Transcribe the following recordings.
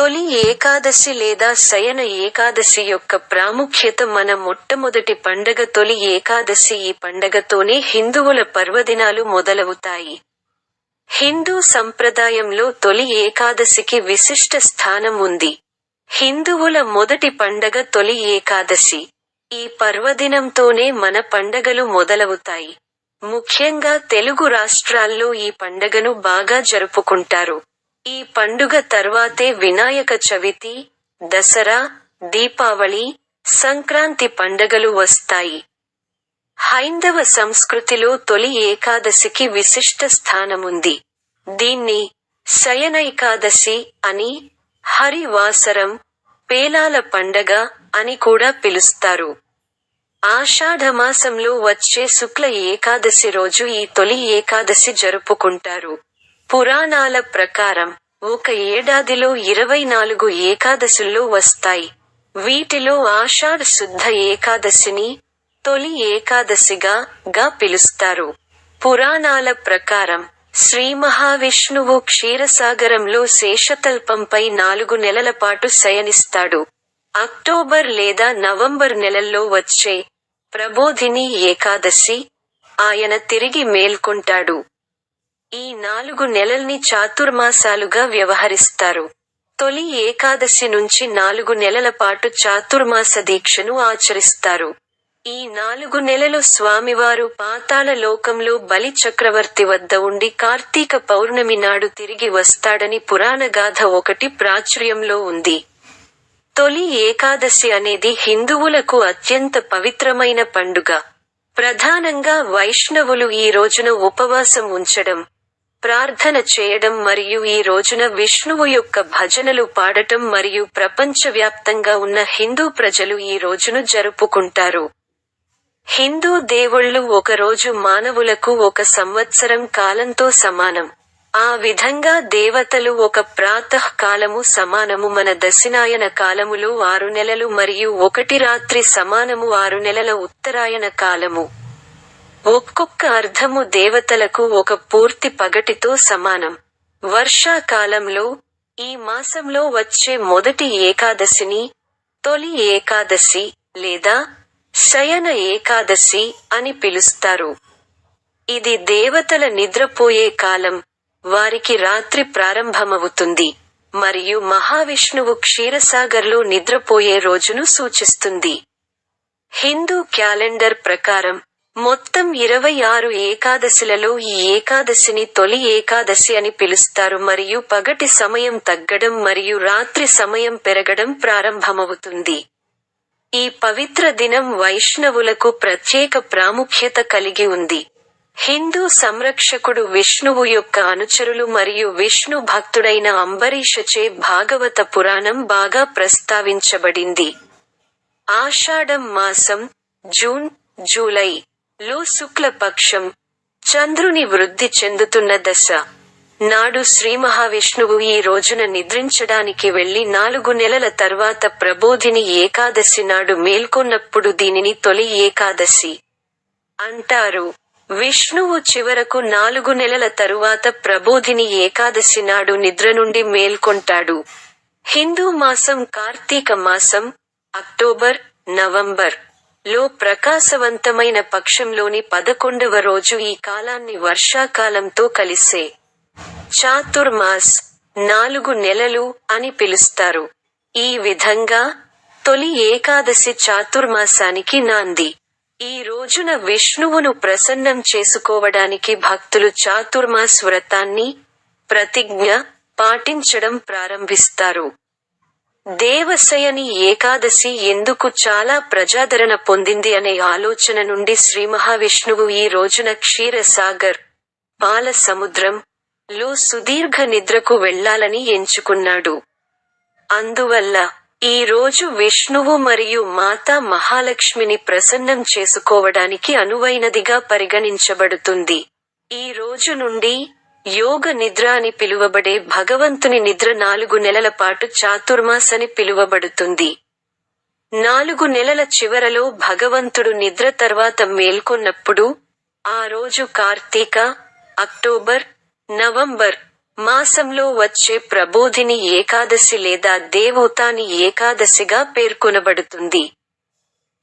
తొలి ఏకాదశి లేదా శయన ఏకాదశి యొక్క ప్రాముఖ్యత మన మొట్టమొదటి పండగ తొలి ఏకాదశి ఈ పండగతోనే హిందువుల పర్వదినాలు మొదలవుతాయి. హిందూ సంప్రదాయంలో తొలి ఏకాదశికి విశిష్ట స్థానం ఉంది. హిందువుల మొదటి పండగ తొలి ఏకాదశి. ఈ పర్వదినంతోనే మన పండగలు మొదలవుతాయి. ముఖ్యంగా తెలుగు రాష్ట్రాల్లో ఈ పండగను బాగా జరుపుకుంటారు. ఈ పండుగ తర్వాతే వినాయక చవితి దసరా దీపావళి సంక్రాంతి పండగలు వస్తాయి. హైందవ సంస్కృతిలో తొలి ఏకాదశికి విశిష్ట స్థానముంది. దీన్ని శయనైకాదశి అని హరివాసరం పేలాల పండగ అని కూడా పిలుస్తారు. ఆషాఢమాసంలో వచ్చే శుక్ల ఏకాదశి రోజు ఈ తొలి ఏకాదశి జరుపుకుంటారు. పురాణాల ప్రకారం ఒక ఏడాదిలో ఇరవై నాలుగు ఏకాదశుల్లో వస్తాయి. వీటిలో ఆషాఢ శుద్ధ ఏకాదశిని తొలి ఏకాదశిగా గా పిలుస్తారు. పురాణాల ప్రకారం శ్రీ మహావిష్ణువు క్షీరసాగరంలో శేషతల్పంపై నాలుగు నెలల పాటు శయనిస్తాడు. అక్టోబర్ లేదా నవంబర్ నెలల్లో వచ్చే ప్రబోధిని ఏకాదశి ఆయన తిరిగి మేల్కొంటాడు. ఈ నాలుగు నెలల్ని చాతుర్మాసాలుగా వ్యవహరిస్తారు. తొలి ఏకాదశి నుంచి నాలుగు నెలల పాటు చాతుర్మాస దీక్షను ఆచరిస్తారు. ఈ నాలుగు నెలలు స్వామివారు పాతాళ లోకంలో బలి చక్రవర్తి వద్ద ఉండి కార్తీక పౌర్ణమి నాడు తిరిగి వస్తాడని పురాణ గాథ ఒకటి ప్రాచుర్యంలో ఉంది. తొలి ఏకాదశి అనేది హిందువులకు అత్యంత పవిత్రమైన పండుగ. ప్రధానంగా వైష్ణవులు ఈ రోజున ఉపవాసం ఉంచడం ప్రార్థన చేయడం మరియు ఈ రోజున విష్ణువు యొక్క భజనలు పాడటం మరియు ప్రపంచవ్యాప్తంగా ఉన్న హిందూ ప్రజలు ఈ రోజును జరుపుకుంటారు. హిందూ దేవుళ్ళు ఒకరోజు మానవులకు ఒక సంవత్సరం కాలంతో సమానం. ఆ విధంగా దేవతలు ఒక ప్రాతకాలము సమానము మన దశినాయన కాలములో ఆరు నెలలు మరియు ఒకటి రాత్రి సమానము ఆరు నెలల ఉత్తరాయణ కాలము. ఒక్కొక్క అర్ధము దేవతలకు ఒక పూర్తి పగటితో సమానం. వర్షాకాలంలో ఈ మాసంలో వచ్చే మొదటి ఏకాదశిని తొలి ఏకాదశి లేదా శయన ఏకాదశి అని పిలుస్తారు. ఇది దేవతల నిద్రపోయే కాలం వారికి రాత్రి ప్రారంభమవుతుంది మరియు మహావిష్ణువు క్షీరసాగర్లో నిద్రపోయే రోజును సూచిస్తుంది. హిందూ క్యాలెండర్ ప్రకారం మొత్తం ఇరవై ఆరు ఏకాదశిలలో ఈ ఏకాదశిని తొలి ఏకాదశి అని పిలుస్తారు. మరియు పగటి సమయం తగ్గడం మరియు రాత్రి సమయం పెరగడం ప్రారంభమవుతుంది. ఈ పవిత్ర దినం వైష్ణవులకు ప్రత్యేక ప్రాముఖ్యత కలిగి ఉంది. హిందూ సంరక్షకుడు విష్ణువు యొక్క అనుచరులు మరియు విష్ణు భక్తుడైన అంబరీషచే భాగవత పురాణం బాగా ప్రస్తావించబడింది. ఆషాఢం మాసం జూన్ జూలై లో శుక్లపక్షం చంద్రుని వృద్ధి చెందుతున్న దశ. నాడు శ్రీ మహావిష్ణువు ఈ రోజున నిద్రించడానికి వెళ్ళి నాలుగు నెలల తర్వాత ప్రబోధిని ఏకాదశి నాడు మేల్కొన్నప్పుడు దీనిని తొలి ఏకాదశి అంటారు. విష్ణువు చివరకు నాలుగు నెలల తరువాత ప్రబోధిని ఏకాదశి నాడు నిద్ర నుండి మేల్కొంటాడు. హిందూ మాసం కార్తీక మాసం అక్టోబర్ నవంబర్. లో ప్రకాశవంతమైన పక్షంలోని పదకొండవ రోజు ఈ కాలాన్ని వర్షాకాలంతో కలిసే చాతుర్మాస్ నాలుగు నెలలు అని పిలుస్తారు. ఈ విధంగా తొలి ఏకాదశి చాతుర్మాసానికి నాంది. ఈ రోజున విష్ణువును ప్రసన్నం చేసుకోవడానికి భక్తులు చాతుర్మాస్ వ్రతాన్ని ప్రతిజ్ఞ పాటించడం ప్రారంభిస్తారు. దేవశయని ఏకాదశి ఎందుకు చాలా ప్రజాదరణ పొందింది అనే ఆలోచన నుండి శ్రీ మహావిష్ణువు ఈ రోజున క్షీరసాగర్ పాల సముద్రం లో సుదీర్ఘ నిద్రకు వెళ్ళాలని ఎంచుకున్నాడు. అందువల్ల ఈ రోజు విష్ణువు మరియు మాతా మహాలక్ష్మిని ప్రసన్నం చేసుకోవడానికి అనువైనదిగా పరిగణించబడుతుంది. ఈ రోజు నుండి యోగ నిద్ర అని పిలువబడే భగవంతుని నిద్ర నాలుగు నెలల పాటు చాతుర్మాసని పిలువబడుతుంది. నాలుగు నెలల చివరలో భగవంతుడు నిద్ర తర్వాత మేల్కొన్నప్పుడు ఆ రోజు కార్తీక అక్టోబర్ నవంబర్ మాసంలో వచ్చే ప్రబోధిని ఏకాదశి లేదా దేవోతాని ఏకాదశిగా పేర్కొనబడుతుంది.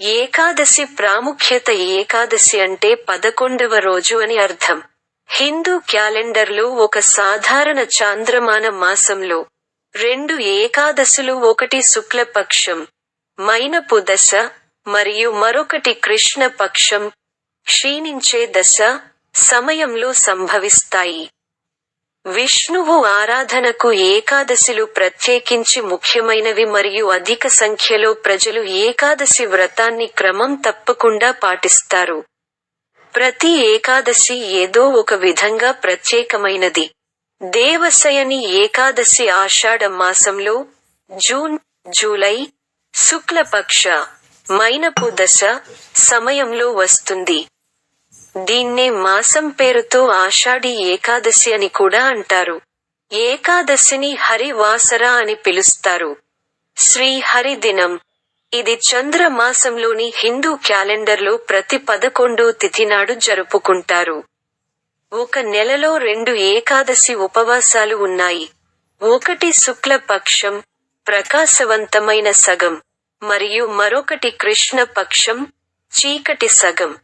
ఏకాదశి ప్రాముఖ్యత ఏకాదశి అంటే పదకొండవ రోజు అని అర్థం. హిందూ క్యాలెండర్లో ఒక సాధారణ చాంద్రమాన మాసంలో రెండు ఏకాదశులు ఒకటి శుక్లపక్షం మైనపు దశ మరియు మరొకటి కృష్ణ పక్షం క్షీణించే దశ సమయంలో సంభవిస్తాయి. విష్ణువు ఆరాధనకు ఏకాదశిలు ప్రత్యేకించి ముఖ్యమైనవి మరియు అధిక సంఖ్యలో ప్రజలు ఏకాదశి వ్రతాన్ని క్రమం తప్పకుండా పాటిస్తారు. ప్రతి ఏకాదశి ఏదో ఒక విధంగా ప్రత్యేకమైనది. దేవశయని ఏకాదశి ఆషాఢ మాసంలో జూన్ జూలై శుక్లపక్ష మైనపు దశ సమయంలో వస్తుంది. దీన్నే మాసం పేరుతో ఆషాఢి ఏకాదశి అని కూడా అంటారు. ఏకాదశిని హరివాసర అని పిలుస్తారు. శ్రీహరి దినం ఇది చంద్ర మాసంలోని హిందూ క్యాలెండర్లో ప్రతి పదకొండో తిథి నాడు జరుపుకుంటారు. ఒక నెలలో రెండు ఏకాదశి ఉపవాసాలు ఉన్నాయి. ఒకటి శుక్ల పక్షం ప్రకాశవంతమైన సగం మరియు మరొకటి కృష్ణ పక్షం చీకటి సగం.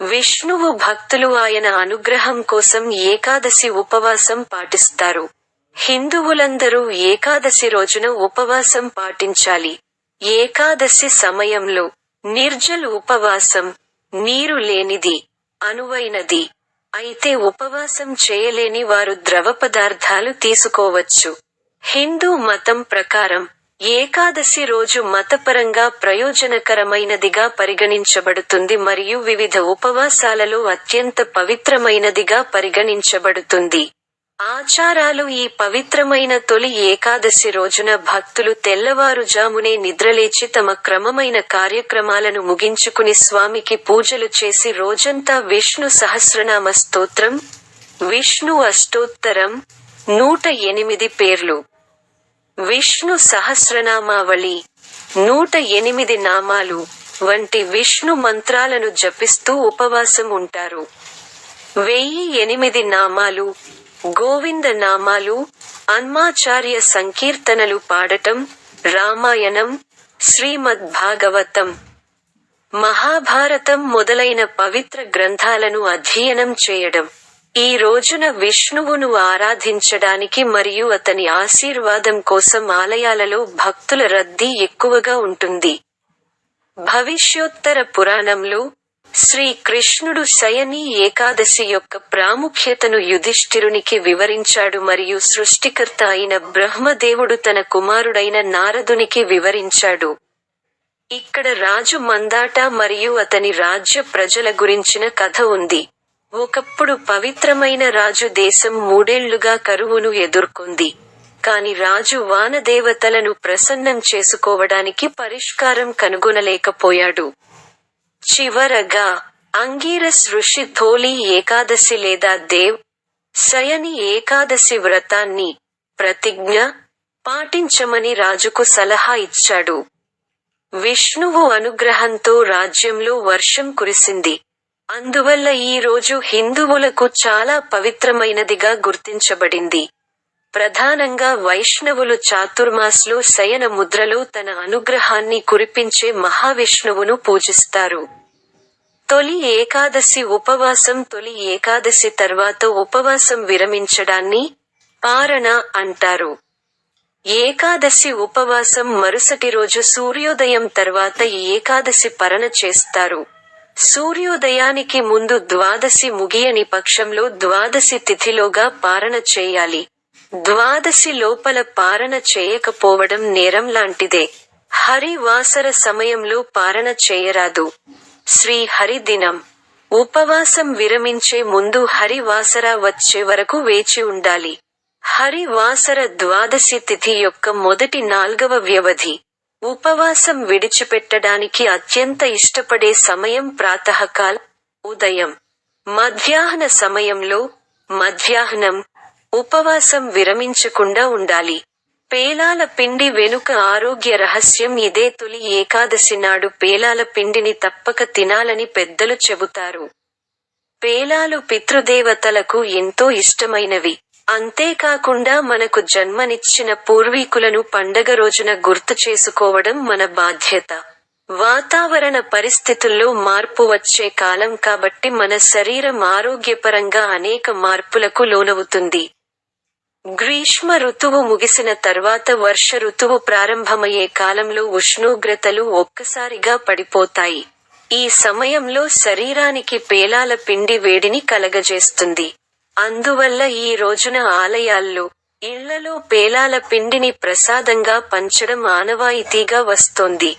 విష్ణువు భక్తులు ఆయన అనుగ్రహం కోసం ఏకాదశి ఉపవాసం పాటిస్తారు. హిందువులందరూ ఏకాదశి రోజున ఉపవాసం పాటించాలి. ఏకాదశి సమయంలో నిర్జల్ ఉపవాసం నీరు లేనిది అనువైనది. అయితే ఉపవాసం చేయలేని వారు ద్రవ పదార్థాలు తీసుకోవచ్చు. హిందూ మతం ప్రకారం ఏకాదశి రోజు మతపరంగా ప్రయోజనకరమైనదిగా పరిగణించబడుతుంది మరియు వివిధ ఉపవాసాలలో అత్యంత పవిత్రమైనదిగా పరిగణించబడుతుంది. ఆచారాలు ఈ పవిత్రమైన తొలి ఏకాదశి రోజున భక్తులు తెల్లవారుజామునే నిద్రలేచి తమ క్రమమైన కార్యక్రమాలను ముగించుకుని స్వామికి పూజలు చేసి రోజంతా విష్ణు సహస్రనామ స్తోత్రం విష్ణు అష్టోత్తరం నూట ఎనిమిది పేర్లు. విష్ణు సహస్రనామావళి నూట ఎనిమిది నామాలు వంటి విష్ణు మంత్రాలను జపిస్తూ ఉపవాసం ఉంటారు. వెయ్యి ఎనిమిది నామాలు గోవింద నామాలు అన్మాచార్య సంకీర్తనలు పాడటం రామాయణం శ్రీమద్ భాగవతం మహాభారతం మొదలైన పవిత్ర గ్రంథాలను అధ్యయనం చేయడం. ఈ రోజున విష్ణువును ఆరాధించడానికి మరియు అతని ఆశీర్వాదం కోసం ఆలయాలలో భక్తుల రద్దీ ఎక్కువగా ఉంటుంది. భవిష్యోత్తర పురాణంలో శ్రీకృష్ణుడు శయని ఏకాదశి యొక్క ప్రాముఖ్యతను యుధిష్ఠిరునికి వివరించాడు మరియు సృష్టికర్త అయిన బ్రహ్మదేవుడు తన కుమారుడైన నారదునికి వివరించాడు. ఇక్కడ రాజు మందాట మరియు అతని రాజ్య ప్రజల గురించిన కథ ఉంది. ఒకప్పుడు పవిత్రమైన రాజు దేశం మూడేళ్ళుగా కరువును ఎదుర్కొంది. కాని రాజు వానదేవతలను ప్రసన్నం చేసుకోవడానికి పరిష్కారం కనుగొనలేకపోయాడు. చివరగా అంగీరస్ ఋషి థోలి ఏకాదశి లేదా దేవ్ శయని ఏకాదశి వ్రతాన్ని ప్రతిజ్ఞ పాటించమని రాజుకు సలహా ఇచ్చాడు. విష్ణువు అనుగ్రహంతో రాజ్యంలో వర్షం కురిసింది. అందువల్ల ఈ రోజు హిందువులకు చాలా పవిత్రమైనదిగా గుర్తించబడింది. ప్రధానంగా వైష్ణవులు చాతుర్మాస్లో శయన ముద్రలో తన అనుగ్రహాన్ని కురిపించే మహావిష్ణువును పూజిస్తారు. తొలి ఏకాదశి ఉపవాసం తొలి ఏకాదశి తర్వాత ఉపవాసం విరమించడాన్ని పారణ అంటారు. ఏకాదశి ఉపవాసం మరుసటి రోజు సూర్యోదయం తర్వాత ఏకాదశి పరణ చేస్తారు. సూర్యోదయానికి ముందు ద్వాదశి ముగియని పక్షంలో ద్వాదశి తిథిలోగా పారణ చేయాలి. ద్వాదశి లోపల పారణ చేయకపోవడం నేరం లాంటిదే. హరి వాసర సమయంలో పారణ చేయరాదు. శ్రీ హరి దినం. ఉపవాసం విరమించే ముందు హరి వాసర వచ్చే వరకు వేచి ఉండాలి. హరి వాసర ద్వాదశి తిథి యొక్క మొదటి నాల్గవ వ్యవధి. ఉపవాసం విడిచిపెట్టడానికి అత్యంత ఇష్టపడే సమయం ప్రాతకాల ఉదయం. మధ్యాహ్న సమయంలో మధ్యాహ్నం ఉపవాసం విరమించకుండా ఉండాలి. పేలాల పిండి వెనుక ఆరోగ్య రహస్యం ఇదే తొలి ఏకాదశి నాడు పేలాల పిండిని తప్పక తినాలని పెద్దలు చెబుతారు. పేలాలు పితృదేవతలకు ఎంతో ఇష్టమైనవి. అంతేకాకుండా మనకు జన్మనిచ్చిన పూర్వీకులను పండగ రోజున గుర్తు చేసుకోవడం మన బాధ్యత. వాతావరణ పరిస్థితుల్లో మార్పు వచ్చే కాలం కాబట్టి మన శరీరం ఆరోగ్యపరంగా అనేక మార్పులకు లోనవుతుంది. గ్రీష్మ ఋతువు ముగిసిన తర్వాత వర్ష ఋతువు ప్రారంభమయ్యే కాలంలో ఉష్ణోగ్రతలు ఒక్కసారిగా పడిపోతాయి. ఈ సమయంలో శరీరానికి పేలాల పిండి వేడిని కలగజేస్తుంది. అందువల్ల ఈ రోజున ఆలయాల్లో ఇళ్ళలో పేలాల పిండిని ప్రసాదంగా పంచడం ఆనవాయితీగా వస్తోంది.